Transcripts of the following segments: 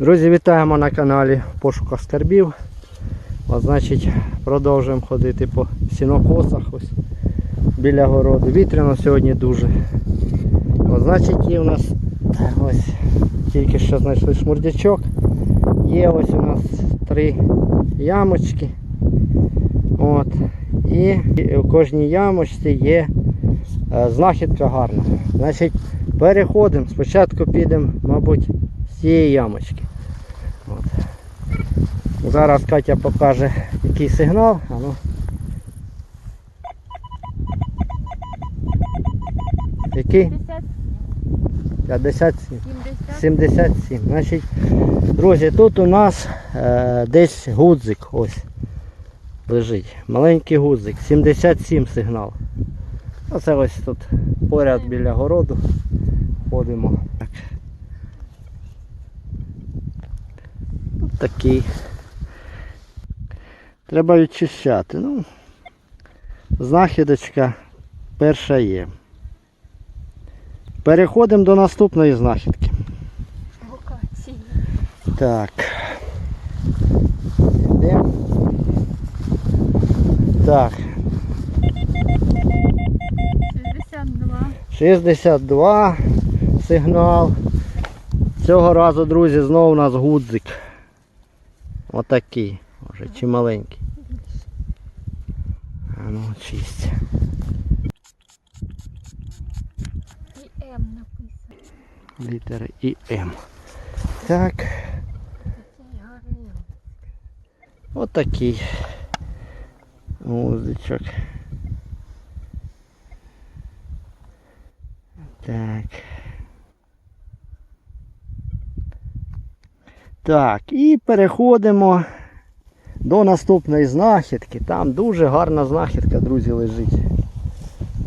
Друзі, вітаємо на каналі Пошуках скарбів. От, значить, продовжуємо ходити по сінокосах ось біля городу. Вітряно сьогодні дуже. От, значить, є у нас ось тільки що знайшли шмурдячок. Є ось у нас три ямочки. От. І в кожній ямочці є е, знахідка гарна. Значить, переходимо. Спочатку підемо, мабуть, з цієї ямочки. Зараз Катя покаже який сигнал. А ну. Який? 57. 77. Значить, друзі, тут у нас е, десь гудзик ось лежить. Маленький гудзик. 77 сигнал. Оце ось тут поряд біля городу ходимо. Так. Такий. Треба відчищати. Ну, знахідочка перша є. Переходимо до наступної знахідки. Так. Йдемо. Так, 62. 62 сигнал. Цього разу, друзі, знову у нас гудзик. Отакий. Може, чи маленький. А ну. І М написано. Літери і М. Так, Цей гарний. отакий. Гудзичок. Так. Так, і переходимо до наступної знахідки. Там дуже гарна знахідка, друзі, лежить.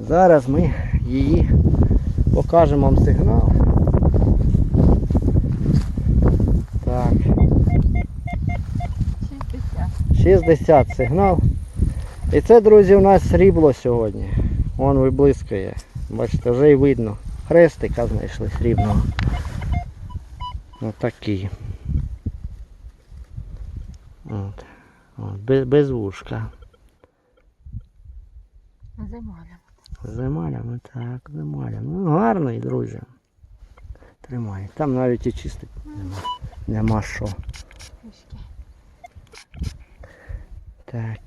Зараз ми її покажемо вам сигнал. Так, 60. 60 сигнал. І це, друзі, у нас срібло сьогодні. Вон виблискує. Бачите, вже й видно. Хрестика знайшли срібного. Отакий. От. От. Без, без вушка. З емалем. З так, з. Ну, гарний, друзі. Тримай. Там навіть і чистить нема. Нема що. Так.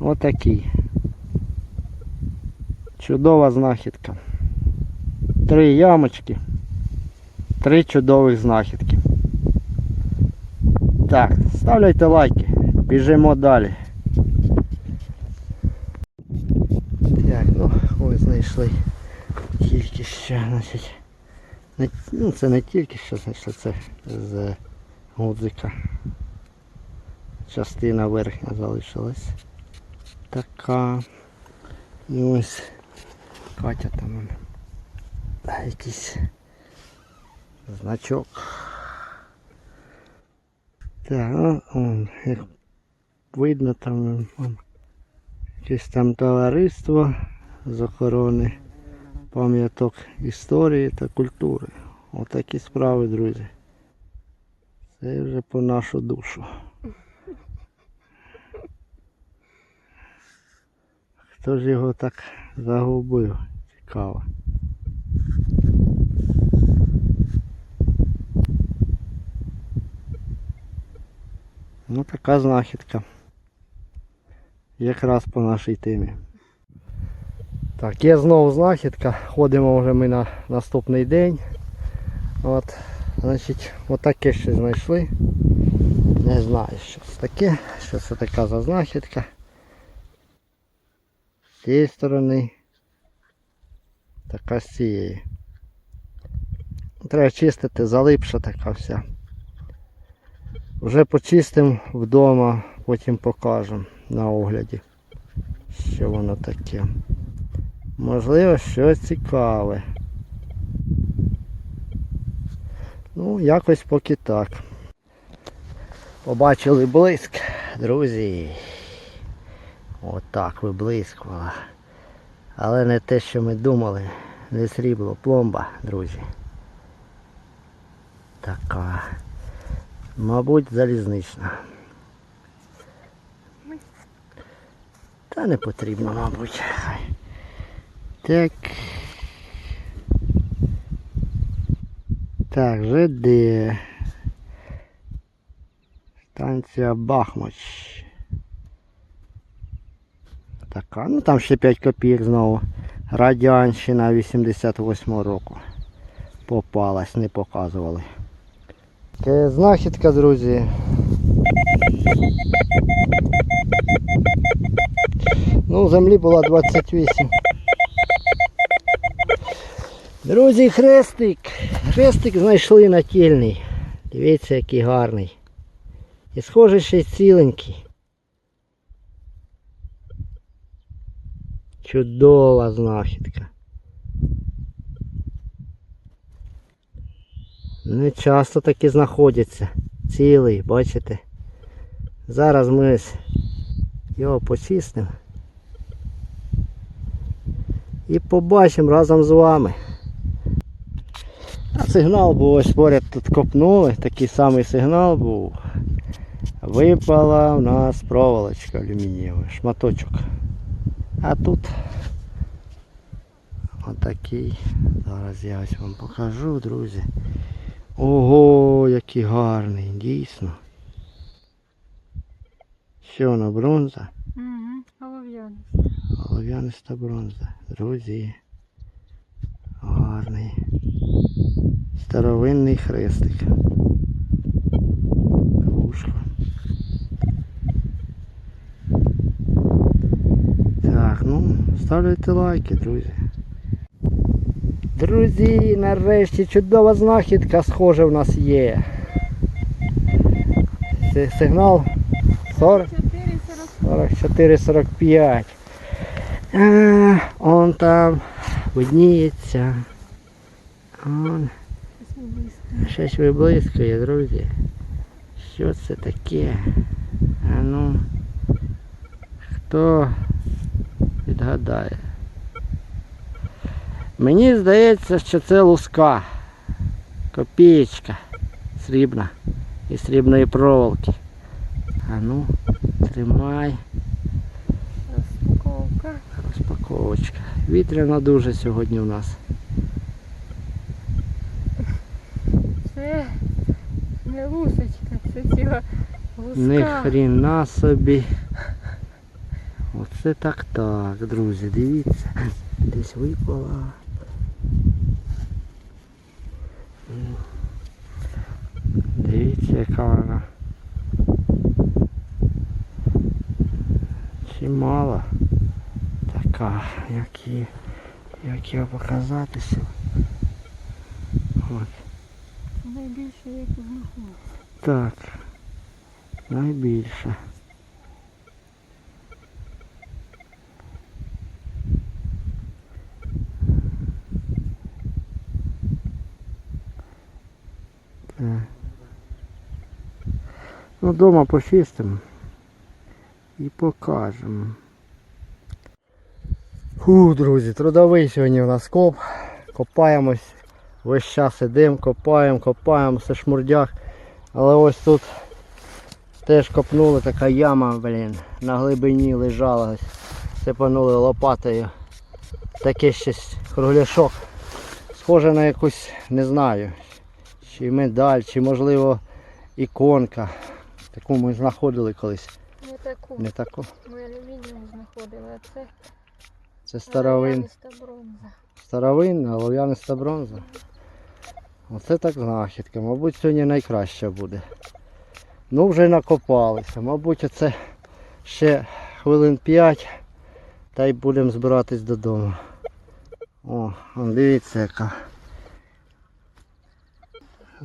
Отакий. Чудова знахідка. Три ямочки. Три чудових знахідки. Так, ставляйте лайки. Біжимо далі. Так, ну ось знайшли. Тільки що, значить. Не, ну це не тільки що знайшли, це з гудзика. Частина верхня залишилась. Така. І ось Катя там якийсь значок. Так, ну, он, як видно там он, якесь там товариство з охорони пам'яток історії та культури. Отакі справи, друзі. Це вже по нашу душу. Хто ж його так загубив? Цікаво. Ну така знахідка. Якраз по нашій темі. Так, є знову знахідка. Ходимо вже ми на наступний день. От, значить, отаке ще знайшли. Не знаю, що це таке, що це така за знахідка. З цієї сторони. Така з цієї. Треба чистити, залипша така вся. Вже почистимо вдома, потім покажемо на огляді, що воно таке. Можливо, щось цікаве. Ну, якось поки так. Побачили блиск, друзі. Отак виблискувала. Але не те, що ми думали. Не срібло, пломба, друзі. Така. Мабуть, залізнична. Та не потрібно, мабуть. Так. Так, ЖД. Станція Бахмач. Така, ну там ще 5 копійок знову. Радянщина 88 року. Попалась, не показували. Таке знахідка, друзі. Ну, землі була 28. Друзі, хрестик. Хрестик знайшли натільний. Дивіться, який гарний. І схоже ще й ціленький. Чудова знахідка. Не часто такі знаходяться. Цілий, бачите? Зараз ми його почистимо. І побачимо разом з вами. А сигнал був ось поряд тут копнули, такий самий сигнал був. Випала в нас проволочка алюмінієва, шматочок. А тут отакий. Зараз я ось вам покажу, друзі. Ого, який гарний, дійсно. Що вона бронза? Угу. Олов'яниста бронза. Друзі. Гарний. Старовинний хрестик. Вушко. Так, ну, ставляйте лайки, друзі. Друзі, нарешті чудова знахідка схожа в нас є. Це сигнал 44-45. Он там видніється. Он щось виблискує, друзі. Що це таке? А ну. Хто відгадає? Мені здається, що це луска. Копієчка. Срібна. І срібної проволоки. А ну, тримай. Розпаковка. Розпаковочка. Вітряно дуже сьогодні у нас. Це не лусочка, це ціла луска. Не хріна собі. Оце так так, друзі, дивіться. Десь випала. М. Дивіться, яка вона. Чимала. Така, як її, як показатися. От. Найбільше як знаходиться. Так. Найбільше. Дома почистимо і покажемо. Фу, друзі, трудовий сьогодні у нас коп. Копаємось. Весь час сидимо, копаємо, копаємо, все шмурдяк. Але ось тут теж копнули така яма, блін, на глибині лежала. Ось. Сипанули лопатою. Таке щось кругляшок. Схоже на якусь, не знаю, чи медаль, чи можливо іконка. Таку ми знаходили колись. Не таку. Не таку. Ми алюмінієм знаходили, а це Це старовин. бронза. Старовинна, олов'яниста бронза. Оце так знахідка. Мабуть, сьогодні найкраща буде. Ну вже накопалися. Мабуть, оце ще хвилин 5 та й будемо збиратись додому. О, дивіться яка.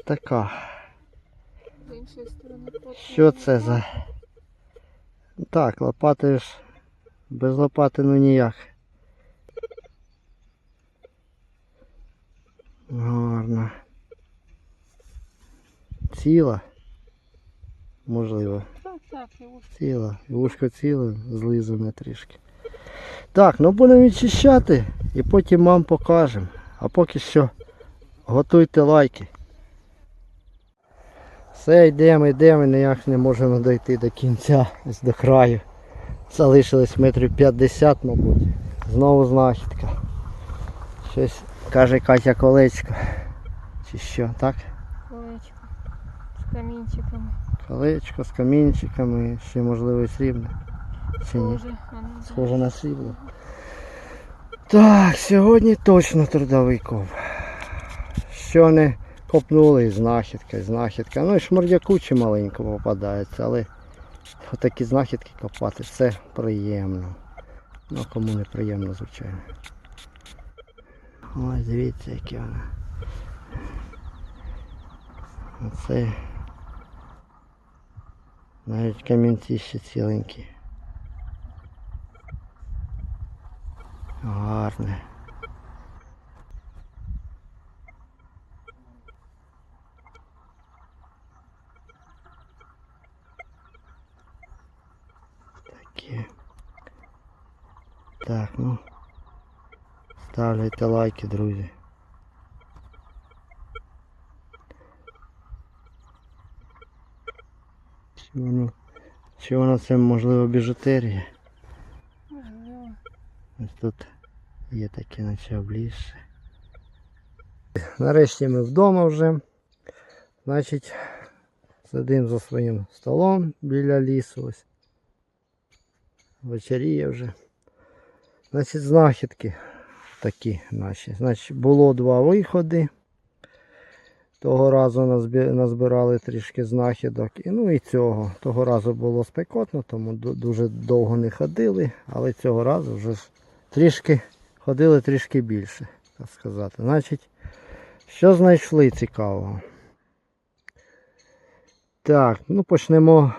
Така. Іншої сторони Що це за. Так, лопати ж без лопати ну ніяк. Гарно. Ціла. Можливо. Так, так, і ось Ціла. І Вушко ціле, злизане трішки. Так, ну будемо відчищати і потім вам покажемо. А поки що готуйте лайки. Все, йдемо, йдемо, ніяк не можемо дойти до кінця, ось до краю. Залишилось метрів 50, мабуть. Знову знахідка. Щось каже Катя колечко. Чи що, так? Колечко. З камінчиками. Колечко з камінчиками, ще можливо і срібне. Чи ні? Схоже, Схоже на срібло. Так, сьогодні точно трудовий коп. Що не копнули, і знахідка, і знахідка. Ну і шмордяку чи маленько попадається, але отакі знахідки копати це приємно. Ну кому не приємно, звичайно. Ось дивіться, яке вона. Оце навіть камінці ще ціленькі. Гарне. Таке. Так, ну. Ставляйте лайки, друзі. Чи воно, чи воно це можливо біжутерія? можливо. Ось тут є таке наче облізше. Нарешті ми вдома вже. Значить, сидимо за своїм столом біля лісу. Ось. Вечеріє вже. Значить, знахідки такі наші. Значить, було два виходи. Того разу назбирали трішки знахідок. І, ну і цього. Того разу було спекотно, тому дуже довго не ходили, але цього разу вже трішки ходили трішки більше, так сказати. Значить, що знайшли цікавого? Так, ну почнемо,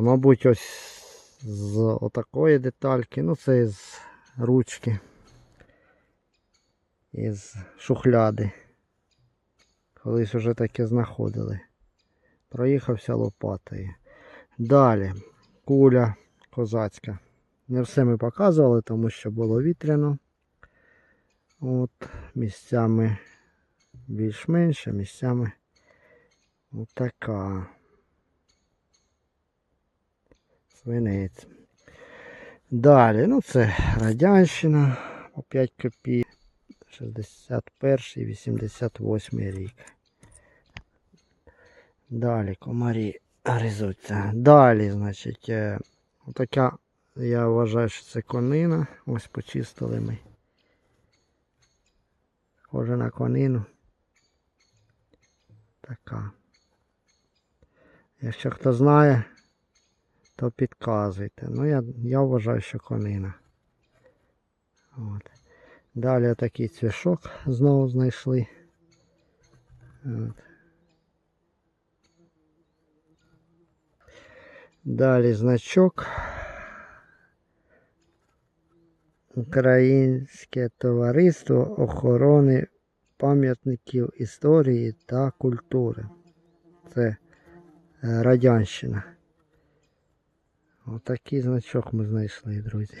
мабуть, ось з отакої детальки. Ну, це з ручки. Із шухляди. Колись вже таке знаходили. Проїхався лопатою. Далі куля козацька. Не все ми показували, тому що було вітряно. От, місцями більш-менше, місцями отака. Свинець. Далі, ну це Радянщина по 5 копійок. 61 88 рік. Далі комарі гризуться. Далі, значить, е, отака, я вважаю, що це конина. Ось почистили ми. Схоже на конину. Така. Якщо хто знає, то підказуйте. Ну, я, я вважаю, що конина. От. Далі такий цвішок знову знайшли. От. Далі значок. Українське товариство охорони пам'ятників історії та культури. Це е, Радянщина. Отакий значок ми знайшли, друзі.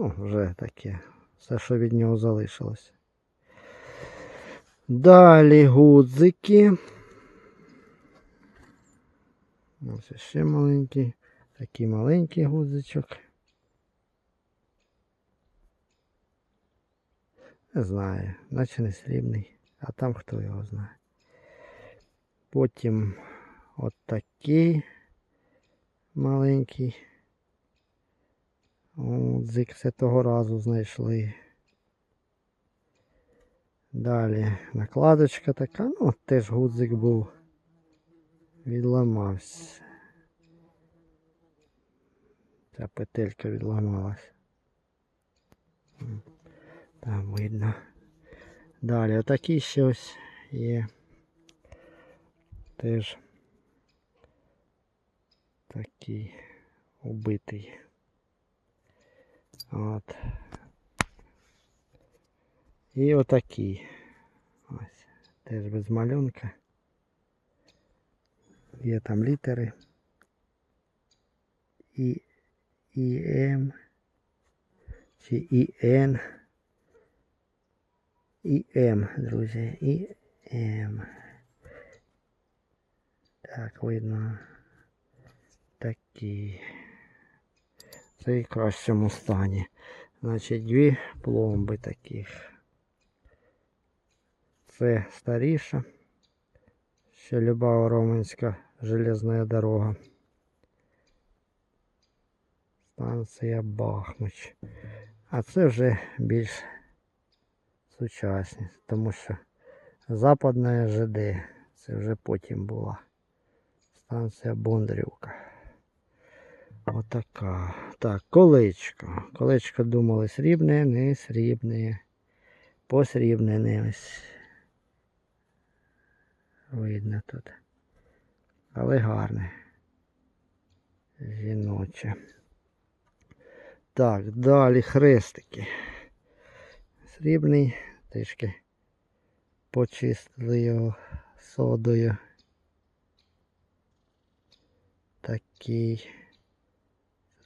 Ну, вже таке. Все, що від нього залишилось. Далі гудзики. Ось ще маленький. Такий маленький гудзичок. Не знаю, наче не срібний, а там хто його знає. Потім от такий маленький. Гудзик це того разу знайшли. Далі накладочка така, ну теж гудзик був. Відламався. Ця петелька відламалась. Там видно. Далі отакий ще ось є. Теж такий убитий. От. І отакий. Ось. Теж без малюнка. Є там літери. І, і М. Чи і Н. І М, друзі. І М. Так, видно. Такі. Це і в кращому стані. Значить, дві пломби таких. Це старіша. Ще люба Романська железна дорога. Станція Бахмач. А це вже більш сучасні, тому що Западна ЖД це вже потім була. Станція Бондарівка. Отака. Так, колечко. Колечко думали срібне, не срібне. Посрібнене ось. Видно тут. Але гарне. Жіноче. Так, далі хрестики. Срібний, трішки почистили його содою. Такий.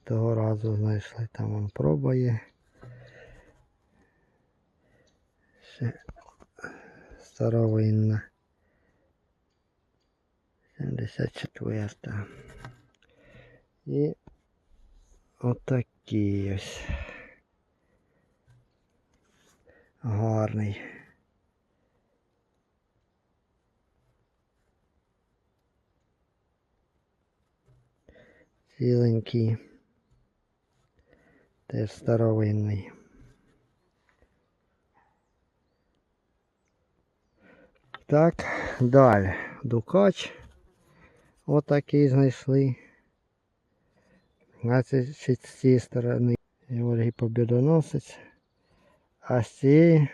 Того разу знайшли, там он проба є. Ще старовинна. 74. І отакий ось. Гарний. Ціленький. Теж старовинний. Так, далі. Дукач. Отакий знайшли. Значить, з цієї сторони Георгій Побідоносець. А з цієї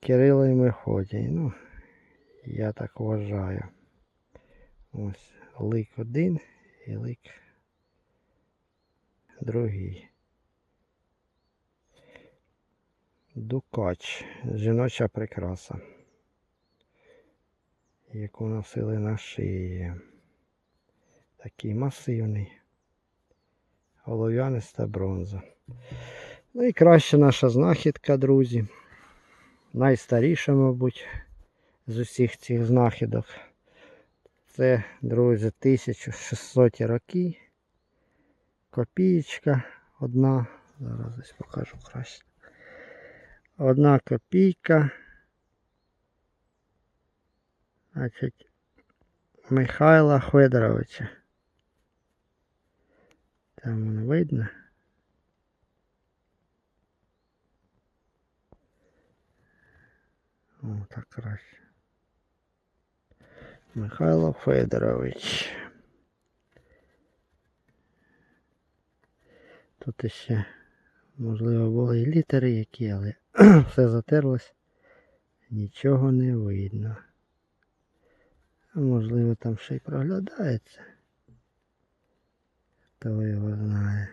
Кирило і Мефодій. Ну, я так вважаю. Ось лик один і лик другий. Дукач. Жіноча прикраса. Яку носили на шиї. Такий масивний. Олов'яниста бронза. Ну і краща наша знахідка, друзі. Найстаріша, мабуть, з усіх цих знахідок. Це, друзі, 1600 роки. Копієчка одна. Зараз ось покажу краще. Одна копійка. Значить, Михайла Федоровича. Там воно видно. О, так краще. Михайло Федорович. Тут ще, можливо, були і літери які, але все затерлось. Нічого не видно. Можливо там ще й проглядається. Хто його знає.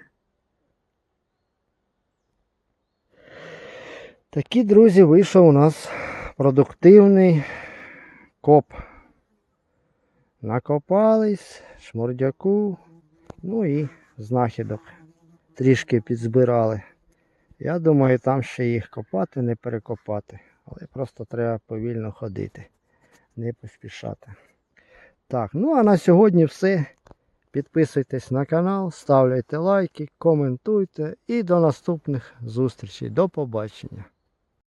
Такий, друзі, вийшов у нас продуктивний коп. Накопались, шмурдяку, ну і знахідок. Трішки підзбирали. Я думаю, там ще їх копати, не перекопати. Але просто треба повільно ходити, не поспішати. Так, ну а на сьогодні все. Підписуйтесь на канал, ставляйте лайки, коментуйте і до наступних зустрічей. До побачення.